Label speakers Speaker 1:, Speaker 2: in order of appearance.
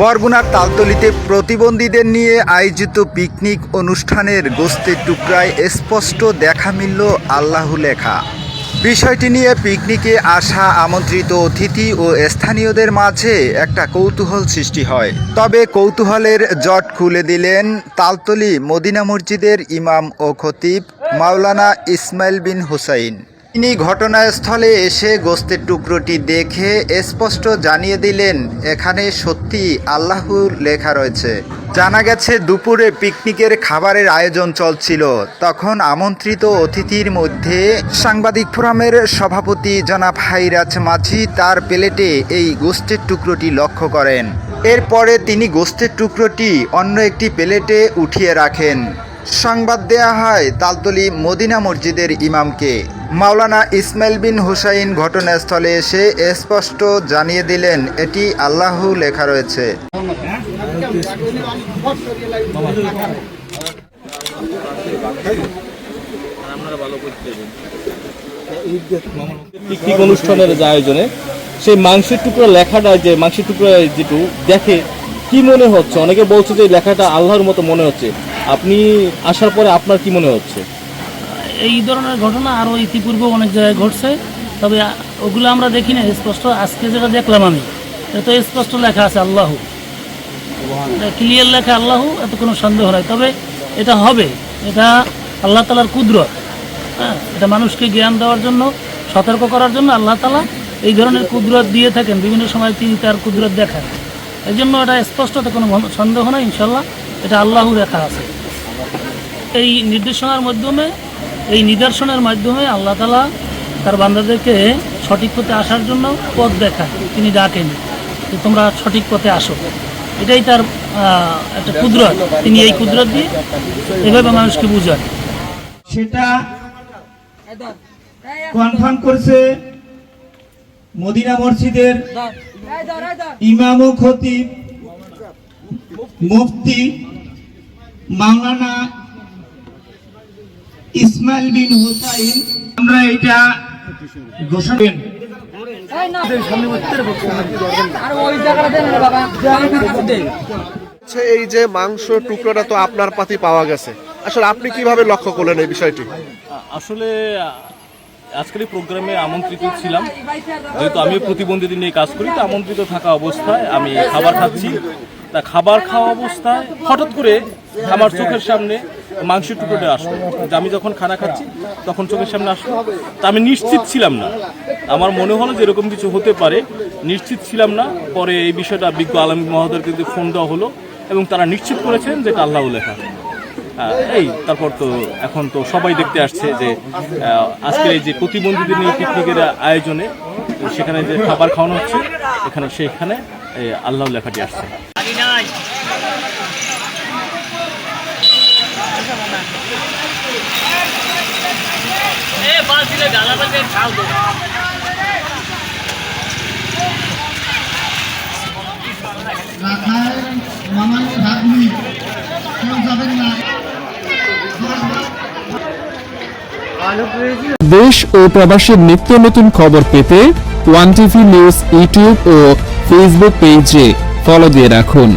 Speaker 1: বরগুনার তালতলিতে প্রতিবন্ধীদের নিয়ে আয়োজিত পিকনিক অনুষ্ঠানের গোস্তের টুকরায় স্পষ্ট দেখা মিলল আল্লাহু লেখা। বিষয়টি নিয়ে পিকনিকে আসা আমন্ত্রিত অতিথি ও স্থানীয়দের মাঝে একটা কৌতূহল সৃষ্টি হয়। তবে কৌতূহলের জট খুলে দিলেন তালতলি মদিনা মসজিদের ইমাম ও খতিব মাওলানা ইসমাইল বিন হুসাইন। তিনি ঘটনাস্থলে এসে গোস্তের টুকরোটি দেখে স্পষ্ট জানিয়ে দিলেন, এখানে সত্যি আল্লাহর লেখা রয়েছে। জানা গেছে, দুপুরে পিকনিকের খাবারের আয়োজন চলছিল। তখন আমন্ত্রিত অতিথির মধ্যে সাংবাদিক ফোরামের সভাপতি জনাব হাইরাজ মাঝি তার প্লেটে এই গোস্তের টুকরোটি লক্ষ্য করেন। এরপরে তিনি গোস্তের টুকরোটি অন্য একটি প্লেটে উঠিয়ে রাখেন। সংবাদ দেয়া হয়, তালতলি মদিনা মসজিদের ইমামকে। মাওলানা ইসমাইল বিন হুসাইন ঘটনাস্থলে এসে স্পষ্ট জানিয়ে দিলেন, এটি আল্লাহ লেখা রয়েছে।
Speaker 2: পিকনিক অনুষ্ঠানের আয়োজনে সেই মাংসের টুকরো লেখাটা যে মাংসের টুকরো যেটু দেখে কি মনে হচ্ছে? অনেকে বলছে যে লেখাটা আল্লাহর মতো মনে হচ্ছে। আপনি আসার পরে আপনার কি মনে হচ্ছে?
Speaker 3: এই ধরনের ঘটনা আরও ইতিপূর্বে অনেক জায়গায় ঘটছে। তবে ওগুলো আমরা দেখি না স্পষ্ট আজকে যেটা দেখলাম আমি, এটা তো স্পষ্ট লেখা আছে, আল্লাহ। ক্লিয়ার লেখা, আল্লাহ, এত কোনো সন্দেহ নাই। তবে এটা হবে, এটা আল্লাহ তালার কুদরত হ্যাঁ? এটা মানুষকে জ্ঞান দেওয়ার জন্য, সতর্ক করার জন্য আল্লাহ তালা এই ধরনের কুদরত দিয়ে থাকেন। বিভিন্ন সময় তিনি তার কুদরত দেখান। এই জন্য এটা স্পষ্ট তো কোনো সন্দেহ নাই ইনশাল্লাহ এটা আল্লাহ লেখা আছে। এই নির্দেশনার মাধ্যমে এই নিদর্শনের মাধ্যমে আল্লাহ তালা তার বান্দাদেরকে সঠিক পথে আসার জন্য পথ দেখায়। তিনি ডাকেন যে তোমরা সঠিক পথে আসো। এটাই তার একটা কুদরত। তিনি এই কুদরত দিয়ে এভাবে মানুষকে বুঝান।
Speaker 4: সেটা কনফার্ম করছে মদিনা মসজিদের ইমাম খতিব মুফতি মাওলানা ইসমাইল বিন হুসাইন আমরা এটা ঘোষণা
Speaker 5: এই যে মাংস টুকরোটা তো আপনার পাতি পাওয়া গেছে। আসলে আপনি কীভাবে লক্ষ্য করলেন এই বিষয়টি?
Speaker 2: আসলে আজকের প্রোগ্রামে আমন্ত্রিত ছিলাম। যেহেতু আমি প্রতিবন্ধীদের নিয়ে কাজ করি তো আমন্ত্রিত থাকা অবস্থায় আমি খাবার খাচ্ছি। তা খাবার খাওয়া অবস্থায় হঠাৎ করে আমার চোখের সামনে মাংসের টুকরোটা আসলো। আমি যখন খানা খাচ্ছি তখন চোখের সামনে আসলো। তা আমি নিশ্চিত ছিলাম না। আমার মনে হলো যে এরকম কিছু হতে পারে। নিশ্চিত ছিলাম না। পরে এই বিষয়টা বিজ্ঞ আলম মহোদয়কে কিন্তু ফোন দেওয়া হলো এবং তারা নিশ্চিত করেছেন যে এটা আল্লাহ লেখা। এই তারপর তো এখন তো সবাই দেখতে আসছে যে আহ, আজকের এই যে প্রতিবন্ধীদের নিয়ে পিকনিকের আয়োজনে সেখানে যে খাবার খাওয়ানো হচ্ছে এখানে সেখানে আল্লাহ লেখাটি আসছে।
Speaker 6: দেশ ও প্রবাসের নিত্য নতুন খবর পেতে ওয়ান টিভি নিউজ ইউটিউব ও ফেসবুক পেজে ফলো দিয়ে রাখুন।